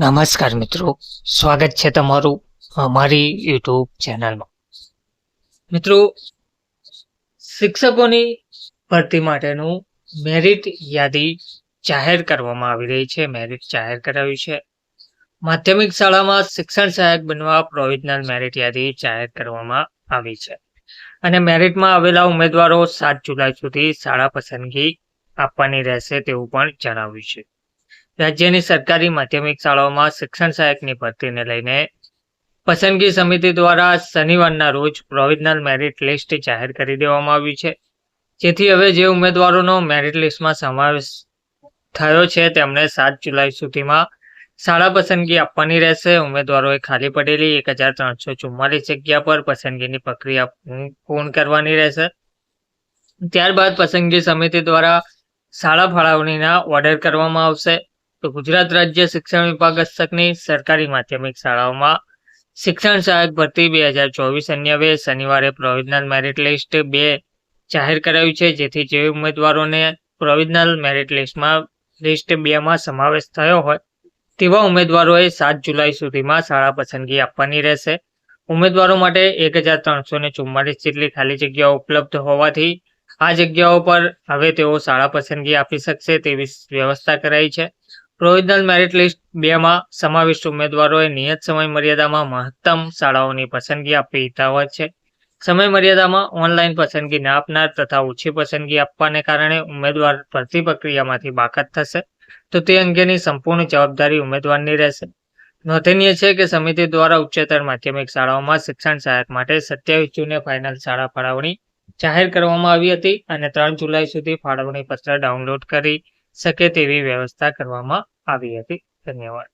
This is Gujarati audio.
નમસ્કાર મિત્રો. સ્વાગત છે તમારું અમારી યુટ્યુબ ચેનલમાં. મિત્રો, શિક્ષકોની ભરતી માટેનું મેરિટ યાદી જાહેર કરવામાં આવી રહી છે. મેરિટ જાહેર કરાવી છે. માધ્યમિક શાળામાં શિક્ષણ સહાયક બનવા પ્રોવિઝનલ મેરિટ યાદી જાહેર કરવામાં આવી છે. અને મેરિટમાં આવેલા ઉમેદવારો સાત જુલાઈ સુધી શાળા પસંદગી આપવાની રહેશે તેવું પણ જણાવ્યું છે. રાજ્યની સરકારી માધ્યમિક શાળાઓમાં શિક્ષણ સહાયકની ભરતીને લઈને પસંદગી સમિતિ દ્વારા શનિવારના રોજ પ્રોવિઝનલ મેરિટ લિસ્ટ જાહેર કરી દેવામાં આવ્યું છે. જેથી હવે જે ઉમેદવારોનો મેરિટ લિસ્ટમાં સમાવેશ થયો છે તેમને સાત જુલાઈ સુધીમાં શાળા પસંદગી આપવાની રહેશે. ઉમેદવારોએ ખાલી પડેલી એક હજાર ત્રણસો ચુમ્માલીસ જગ્યા પર પસંદગીની પ્રક્રિયા પૂર્ણ કરવાની રહેશે. ત્યારબાદ પસંદગી સમિતિ દ્વારા શાળા ફાળવણીના ઓર્ડર કરવામાં આવશે. તો ગુજરાત રાજ્ય શિક્ષણ વિભાગ હસ્તકની સરકારી માધ્યમિક શાળાઓમાં શિક્ષણ સહાયક ભરતી બે હજાર ચોવીસ અન્યવે શનિવારે પ્રોવિઝનલ મેરિટ લિસ્ટ બે જાહેર કરાયું છે, જેથી જે ઉમેદવારોને પ્રોવિઝનલ મેરિટ લિસ્ટમાં, લિસ્ટ બેમાં સમાવેશ થયો હોય, તેવા ઉમેદવારોએ સાત જુલાઈ સુધીમાં શાળા પસંદગી આપવાની રહેશે. ઉમેદવારો માટે એક હજાર ત્રણસો ને ચુમ્માલીસ જેટલી ખાલી જગ્યાઓ ઉપલબ્ધ હોવાથી આ જગ્યાઓ પર હવે તેઓ શાળા પસંદગી આપી શકશે તેવી વ્યવસ્થા કરાઈ છે. પ્રોવિઝનલ મેરિટ લિસ્ટ બેમાં સમાવિષ્ટ ઉમેદવારોએ નિયત સમય મર્યાદામાં મહત્તમ શાળાઓની પસંદગી આપવી હિતાવત છે. સમય મર્યાદામાં ઓનલાઈન પસંદગી ના આપનાર તથા ઓછી પસંદગી આપવાને કારણે ઉમેદવાર ભરતી પ્રક્રિયામાંથી બાકાત થશે. તો તે અંગેની સંપૂર્ણ જવાબદારી ઉમેદવારની રહેશે. નોંધનીય છે કે સમિતિ દ્વારા ઉચ્ચતર માધ્યમિક શાળાઓમાં શિક્ષણ સહાયક માટે સત્યાવીસ જૂને ફાઇનલ શાળા ફાળવણી જાહેર કરવામાં આવી હતી અને ત્રણ જુલાઈ સુધી ફાળવણી પત્ર ડાઉનલોડ કરી શકે તેવી વ્યવસ્થા કરવામાં આવી હતી. ધન્યવાદ.